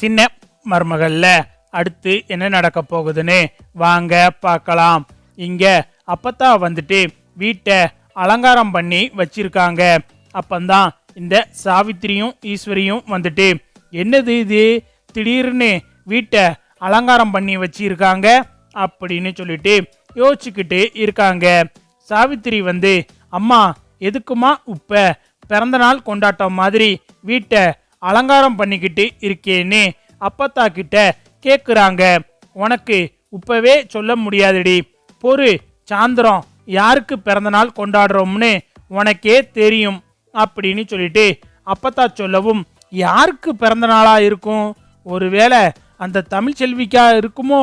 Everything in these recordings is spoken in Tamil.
சின்ன மருமகள்ல அடுத்து என்ன நடக்க போகுதுன்னு வாங்க பார்க்கலாம். இங்க அப்பத்தா வந்துட்டு வீட்டை அலங்காரம் பண்ணி வச்சிருக்காங்க. அப்பந்தான் இந்த சாவித்திரியும் ஈஸ்வரியும் வந்துட்டு என்னது இது? திடீர்னு வீட்டை அலங்காரம் பண்ணி வச்சிருக்காங்க? அப்படின்னு சொல்லிட்டு யோசிச்சுக்கிட்டு இருக்காங்க. சாவித்திரி வந்து அம்மா எதுக்குமா இப்போ பிறந்தநாள் கொண்டாட்டம் மாதிரி வீட்டை அலங்காரம் பண்ணிக்கிட்டு இருக்கேன்னு அப்பத்தா கிட்ட கேட்குறாங்க உனக்கு இப்பவே சொல்ல முடியாதுடி. பொறு சாந்திரம் யாருக்கு பிறந்தநாள் கொண்டாடுறோம்னு உனக்கே தெரியும் அப்படின்னு சொல்லிட்டு அப்பத்தா சொல்லவும் யாருக்கு பிறந்த நாளா இருக்கும்? ஒருவேளை அந்த தமிழ் செல்விக்கா இருக்குமோ?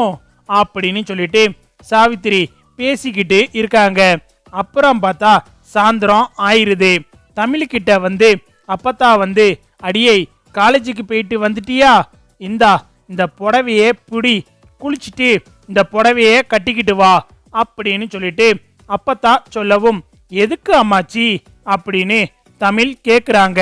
அப்படின்னு சொல்லிட்டு சாவித்திரி பேசிக்கிட்டு இருக்காங்க. அப்புறம் பார்த்தா சாயந்தரம் ஆயிருது. தமிழ்கிட்ட வந்து அப்பத்தா வந்து அடியை காலேஜுக்கு போயிட்டு வந்துட்டியா? இந்தா இந்த புடவையே புடி குளிச்சுட்டு இந்த புடவையே கட்டிக்கிட்டு வா அப்படின்னு சொல்லிட்டு அப்பத்தா சொல்லவும் எதுக்கு அம்மாச்சி? அப்படின்னு தமிழ் கேட்குறாங்க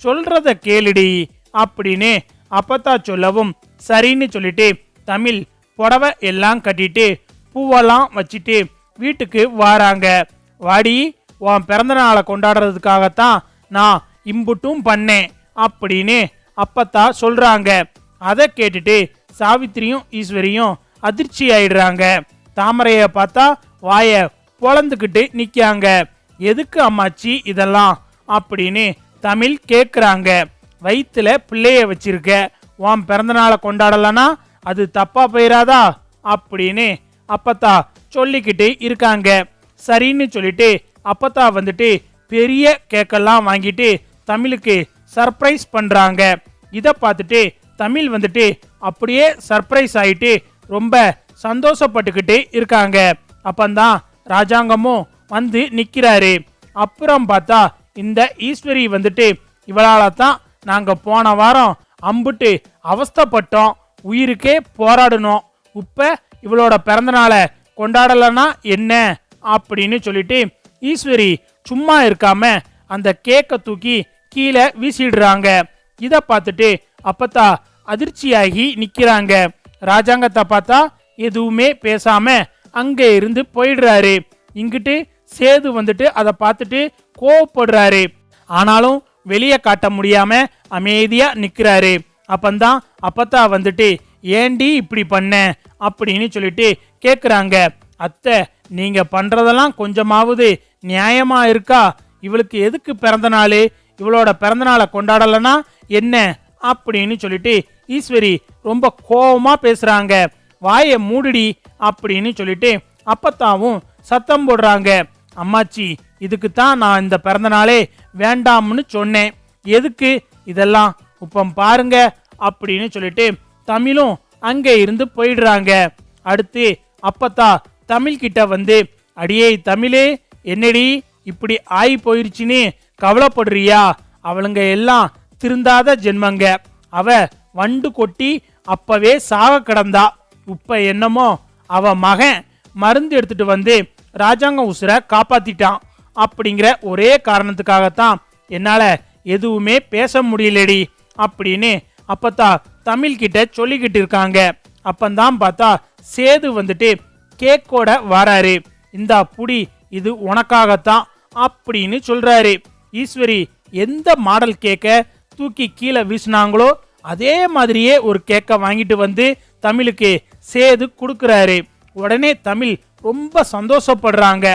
சொல்றத கேளுடி அப்படின்னு அப்பத்தா சொல்லவும் சரின்னு சொல்லிட்டு தமிழ் புடவை எல்லாம் கட்டிட்டு பூவெல்லாம் வச்சுட்டு வீட்டுக்கு வாராங்க. வாடி உன் பிறந்த நாளை கொண்டாடுறதுக்காகத்தான் நான் இம்புட்டும் பண்ணேன். அப்படின்னு அப்பத்தா சொல்றாங்க. அதை கேட்டுட்டு சாவித்திரியும் ஈஸ்வரியும் அதிர்ச்சி ஆயிடுறாங்க. தாமரைய பார்த்தா வாய பொழந்துக்கிட்டு நிற்காங்க எதுக்கு அம்மாச்சி இதெல்லாம்? அப்படின்னு தமிழ் கேட்குறாங்க வயிற்றுல பிள்ளைய வச்சிருக்க. உன் பிறந்தநாளை கொண்டாடலனா அது தப்பா போயிடாதா அப்படின்னு அப்பத்தா சொல்லிக்கிட்டு இருக்காங்க. சரின்னு சொல்லிட்டு அப்பத்தா வந்துட்டு பெரிய கேக்கெல்லாம் வாங்கிட்டு தமிழுக்கு சர்ப்ரைஸ் பண்ணுறாங்க இதை பார்த்துட்டு தமிழ் வந்துட்டு அப்படியே சர்ப்ரைஸ் ஆகிட்டு ரொம்ப சந்தோஷப்பட்டுக்கிட்டு இருக்காங்க. அப்பந்தான் ராஜாங்கமும் வந்து நிற்கிறாரு அப்புறம் பார்த்தா இந்த ஈஸ்வரி வந்துட்டு இவளால தான் நாங்கள் போன வாரம் அம்புட்டு அவஸ்தைப்பட்டோம். உயிருக்கே போராடணும் இப்போ இவளோட பிறந்தநாளை கொண்டாடலைன்னா என்ன? அப்படின்னு சொல்லிட்டு ஈஸ்வரி சும்மா இருக்காம அந்த கேக்கை தூக்கி கீழே வீசிடுறாங்க. இதை பார்த்துட்டு அப்பத்தா அதிர்ச்சியாகி நிற்கிறாங்க ராஜாங்கத்தை பார்த்தா எதுவுமே பேசாம அங்கே இருந்து போயிடுறாரு. இங்கிட்டு சேது வந்துட்டு அதை பார்த்துட்டு கோவப்படுறாரு. ஆனாலும் வெளியே காட்ட முடியாம அமைதியா நிற்கிறாரு அப்பந்தான் அப்பத்தா வந்துட்டு ஏண்டி இப்படி பண்ண? அப்படின்னு சொல்லிட்டு கேட்குறாங்க அத்தை நீங்க பண்றதெல்லாம் கொஞ்சமாவது நியாயமா இருக்கா? இவளுக்கு எதுக்கு பிறந்த நாள்? இவளோட பிறந்தநாளை கொண்டாடலைன்னா கொண்டாடலனா என்ன அப்படின்னு சொல்லிட்டு ஈஸ்வரி ரொம்ப கோபமாக பேசுகிறாங்க வாயை மூடிடி அப்படின்னு சொல்லிட்டு அப்பத்தாவும் சத்தம் போடுறாங்க. அம்மாச்சி இதுக்கு தான் நான் இந்த பிறந்தநாளே வேண்டாம்னு சொன்னேன். எதுக்கு? இதெல்லாம் இப்போ பாருங்க அப்படின்னு சொல்லிட்டு தமிழும் அங்கே இருந்து போயிடுறாங்க. அடுத்து அப்பத்தா தமிழ்கிட்ட வந்து அடியே தமிழே என்னடி இப்படி ஆகி போயிருச்சுன்னு கவலைப்படுறியா? அவளுங்க எல்லாம் திருந்தாத ஜென்மங்க. அவ வண்டு கொட்டி அப்பவே சாக கிடந்தா. இப்ப என்னமோ அவ மகன் மருந்து எடுத்துட்டு வந்து ராஜாங்க உசுரை காப்பாத்திட்டான். அப்படிங்கிற ஒரே காரணத்துக்காகத்தான் என்னால எதுவுமே பேச முடியலடி அப்படின்னு அப்பத்தா தமிழ் கிட்ட சொல்லிக்கிட்டு இருக்காங்க. அப்பந்தான் பார்த்தா சேது வந்துட்டு கேக்கோட வராரு. இந்தா புடி இது உனக்காகத்தான் அப்படின்னு சொல்றாரு. ஈஸ்வரி எந்த மாடல் கேக்கை தூக்கி கீழே வீசினாங்களோ அதே மாதிரியே ஒரு கேக்கை வாங்கிட்டு வந்து தமிழுக்கு சேது கொடுக்குறாரு. உடனே தமிழ் ரொம்ப சந்தோஷப்படுறாங்க.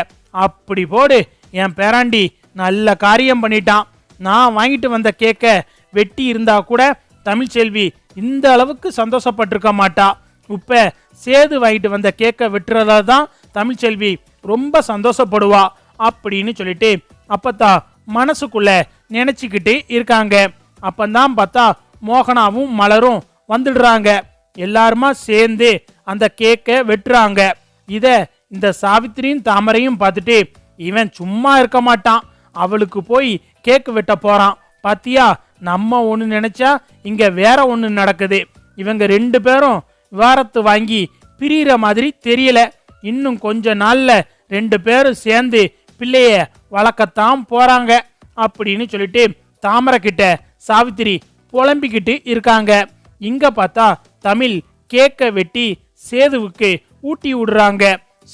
அப்படி போடு என் பேராண்டி நல்ல காரியம் பண்ணிட்டான். நான் வாங்கிட்டு வந்த கேக்கை வெட்டி இருந்தா கூட தமிழ்ச்செல்வி இந்த அளவுக்கு சந்தோஷப்பட்டிருக்க மாட்டா. இப்ப சேது வாங்கிட்டு வந்த கேக்கை வெட்டுறதா தான் தமிழ்ச்செல்வி ரொம்ப சந்தோஷப்படுவா. அப்படின்னு சொல்லிட்டு அப்பத்தா மனசுக்குள்ள நினைச்சுக்கிட்டு இருக்காங்க. அப்பந்தான் பார்த்தா மோகனாவும் மலரும் வந்துடுறாங்க. எல்லாருமா சேர்ந்து அந்த கேக்கை வெட்டுறாங்க. இத இந்த சாவித்திரியும் தாமரையும் பார்த்துட்டு இவன் சும்மா இருக்க மாட்டான். அவளுக்கு போய் கேக் வெட்ட போறான். பாத்தியா நம்ம ஒன்று நினைச்சா இங்க வேற ஒன்று நடக்குது. இவங்க ரெண்டு பேரும் விவாரத்து வாங்கி பிரியிற மாதிரி தெரியல. இன்னும் கொஞ்ச நாள்ல ரெண்டு பேரும் சேர்ந்து பிள்ளைய வளர்க்கத்தான் போறாங்க அப்படின்னு சொல்லிட்டு தாமரை கிட்ட சாவித்திரி புலம்பிக்கிட்டு இருக்காங்க. இங்க பார்த்தா தமிழ் கேக்க வெட்டி சேதுவுக்கு ஊட்டி விடுறாங்க.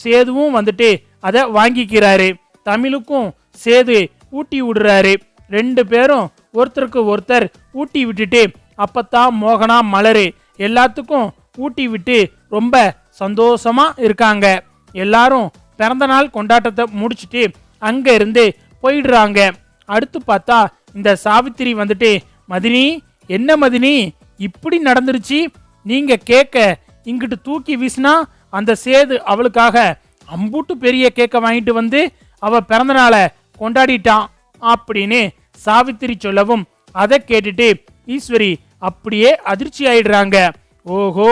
சேதுவும் வந்துட்டு அதை வாங்கிக்கிறாரு. தமிழுக்கும் சேது ஊட்டி விடுறாரு. ரெண்டு பேரும் ஒருத்தருக்கு ஒருத்தர் ஊட்டி விட்டுட்டு அப்பத்தான் மோகனா மலரு. எல்லாத்துக்கும் ஊட்டி விட்டு ரொம்ப சந்தோஷமா இருக்காங்க. எல்லாரும் பிறந்த நாள் கொண்டாட்டத்தை முடிச்சுட்டு அங்கே இருந்து போயிடுறாங்க. அடுத்து பார்த்தா இந்த சாவித்திரி வந்துட்டு மதினி என்ன மதினி? இப்படி நடந்துருச்சு. நீங்க கேட்க இங்கிட்டு தூக்கி வீசினா அந்த சேது அவளுக்காக அம்பூட்டு பெரிய கேக்க வாங்கிட்டு வந்து அவ பிறந்தநாளை கொண்டாடிட்டான். அப்படின்னு சாவித்திரி சொல்லவும் அதை கேட்டுட்டு ஈஸ்வரி அப்படியே அதிர்ச்சி ஆயிடுறாங்க. ஓஹோ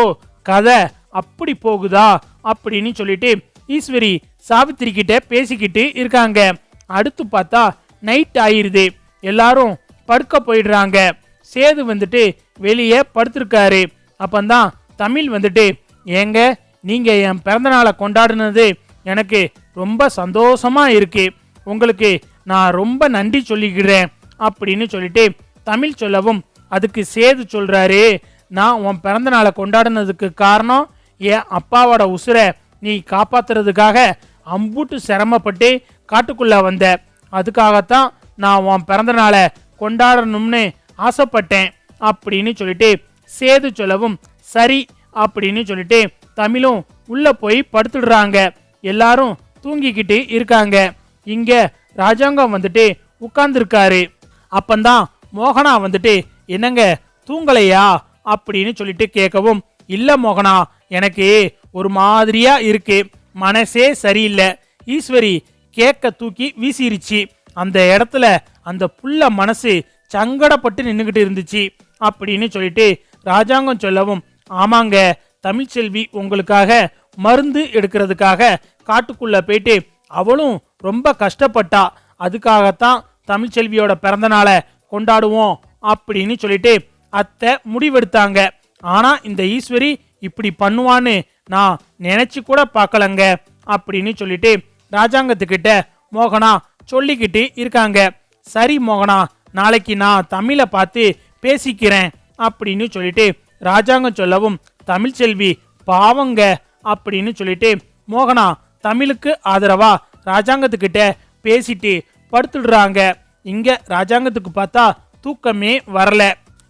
கதை அப்படி போகுதா? அப்படின்னு சொல்லிட்டு ஈஸ்வரி சாவித்திரி கிட்ட பேசிக்கிட்டு இருக்காங்க. அடுத்து பார்த்தா நைட் ஆயிடுது எல்லாரும் படுக்க போயிடுறாங்க. சேது வந்துட்டு வெளியே படுத்திருக்காரு. அப்பந்தான் தமிழ் வந்துட்டு ஏங்க நீங்கள் என் பிறந்தநாளை கொண்டாடுனது எனக்கு ரொம்ப சந்தோஷமா இருக்கு. உங்களுக்கு நான் ரொம்ப நன்றி சொல்லிக்கிறேன். அப்படின்னு சொல்லிட்டு தமிழ் சொல்லவும் அதுக்கு சேது சொல்கிறாரு நான் உன் பிறந்தநாளை கொண்டாடினதுக்கு காரணம் என் அப்பாவோட உசுரை நீ காப்பாத்துறதுக்காக அம்புட்டு சிரமப்பட்டு காட்டுக்குள்ள வந்த. அதுக்காகத்தான் நான் உன் பிறந்த நாளை கொண்டாடணும்னு ஆசைப்பட்டேன் அப்படின்னு சொல்லிட்டு சேது சொல்லவும் சரி அப்படின்னு சொல்லிட்டு தமிழும் உள்ள போய் படுத்துடுறாங்க. எல்லாரும் தூங்கிக்கிட்டு இருக்காங்க. இங்க ராஜாங்கம் வந்துட்டு உட்கார்ந்துருக்காரு. அப்பந்தான் மோகனா வந்துட்டு என்னங்க தூங்கலையா? அப்படின்னு சொல்லிட்டு கேட்கவும் இல்லை மோகனா எனக்கு ஒரு மாதிரியா இருக்கு. மனசே சரியில்லை. ஈஸ்வரி கேக்க தூக்கி வீசிருச்சு. அந்த இடத்துல அந்த புள்ள மனசு சங்கடப்பட்டு நின்றுக்கிட்டு இருந்துச்சு. அப்படின்னு சொல்லிட்டு ராஜாங்கம் சொல்லவும் ஆமாங்க தமிழ்ச்செல்வி உங்களுக்காக மருந்து எடுக்கிறதுக்காக காட்டுக்குள்ள போயிட்டு அவளும் ரொம்ப கஷ்டப்பட்டா. அதுக்காகத்தான் தமிழ்ச்செல்வியோட பிறந்த நாளை கொண்டாடுவோம். அப்படின்னு சொல்லிட்டு அத்தை முடிவெடுத்தாங்க. ஆனால் இந்த ஈஸ்வரி இப்படி பண்ணுவான்னு நான் நினச்சி கூட பார்க்கலங்க அப்படின்னு சொல்லிட்டு ராஜாங்கத்துக்கிட்ட மோகனா சொல்லிக்கிட்டு இருக்காங்க. சரி மோகனா நாளைக்கு நான் தமிழை பார்த்து பேசிக்கிறேன் அப்படின்னு சொல்லிட்டு ராஜாங்கம் சொல்லவும் தமிழ்ச்செல்வி பாவங்க அப்படின்னு சொல்லிட்டு மோகனா தமிழுக்கு ஆதரவா ராஜாங்கத்துக்கிட்ட பேசிட்டு படுத்துடுறாங்க. இங்க ராஜாங்கத்துக்கு பார்த்தா தூக்கமே வரல.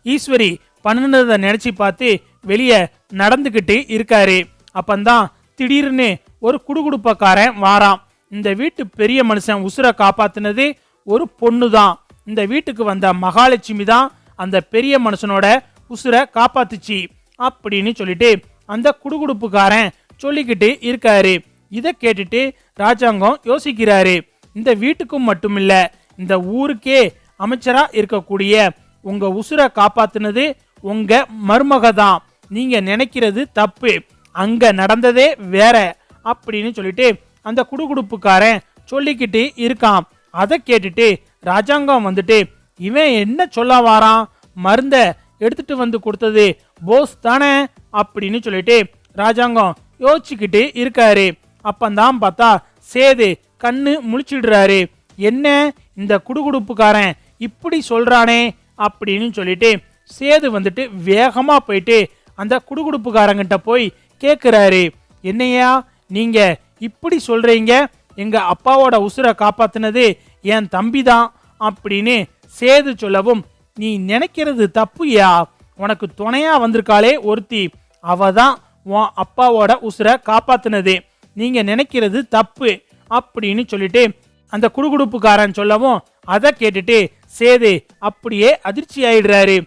ஈஸ்வரி பண்ணுனதை நினைச்சு பார்த்து வெளியே நடந்துக்கிட்டு இருக்காரு. அப்பந்தான் திடீர்னு ஒரு குடுகுடுப்பக்காரன் வாரான். இந்த வீட்டு பெரிய மனுஷன் உசுரை காப்பாத்தினது ஒரு பொண்ணு தான் இந்த வீட்டுக்கு வந்த மகாலட்சுமி தான் அந்த பெரிய மனுஷனோட உசுரை காப்பாத்துச்சு அப்படின்னு சொல்லிட்டு அந்த குடுகுடுப்புக்காரன் சொல்லிக்கிட்டு இருக்காரு. இதை கேட்டுட்டு ராஜாங்கம் யோசிக்கிறாரு. இந்த வீட்டுக்கும் மட்டுமில்ல இந்த ஊருக்கே அமைச்சரா இருக்கக்கூடிய உங்க உசுரை காப்பாத்தினது உங்க மருமக தான் நீங்க நினைக்கிறது தப்பு. அங்க நடந்ததே வேற அப்படின்னு சொல்லிட்டு அந்த குடுகுடுப்புக்காரன் சொல்லிக்கிட்டு இருக்கான். அதை கேட்டுட்டு ராஜாங்கம் வந்துட்டு இவன் என்ன சொல்ல வாரான்? மருந்த எடுத்துட்டு வந்து கொடுத்தது போஸ் தானே? அப்படின்னு சொல்லிட்டு ராஜாங்கம் யோசிச்சுக்கிட்டு இருக்காரு. அப்பந்தான் பார்த்தா சேது கண்ணு முழிச்சிடுறாரு. என்ன? இந்த குடுகுடுப்புக்காரன் இப்படி சொல்றானே? அப்படின்னு சொல்லிட்டு சேது வந்துட்டு வேகமாக போயிட்டு அந்த குடுகுடுப்புக்காரங்கிட்ட போய் கேட்குறாரு என்னையா நீங்கள் இப்படி சொல்கிறீங்க எங்கள் அப்பாவோட உசுரை காப்பாற்றினது என் தம்பி தான் அப்படின்னு சேது சொல்லவும் நீ நினைக்கிறது தப்புயா உனக்கு துணையாக வந்திருக்காளே ஒருத்தி. அவ தான் உன் அப்பாவோட உசுரை காப்பாற்றினது நீங்கள் நினைக்கிறது தப்பு அப்படின்னு சொல்லிட்டு அந்த குடுகுடுப்புக்காரன் சொல்லவும் அதை கேட்டுட்டு சேது அப்படியே அதிர்ச்சி ஆயிடுறாரு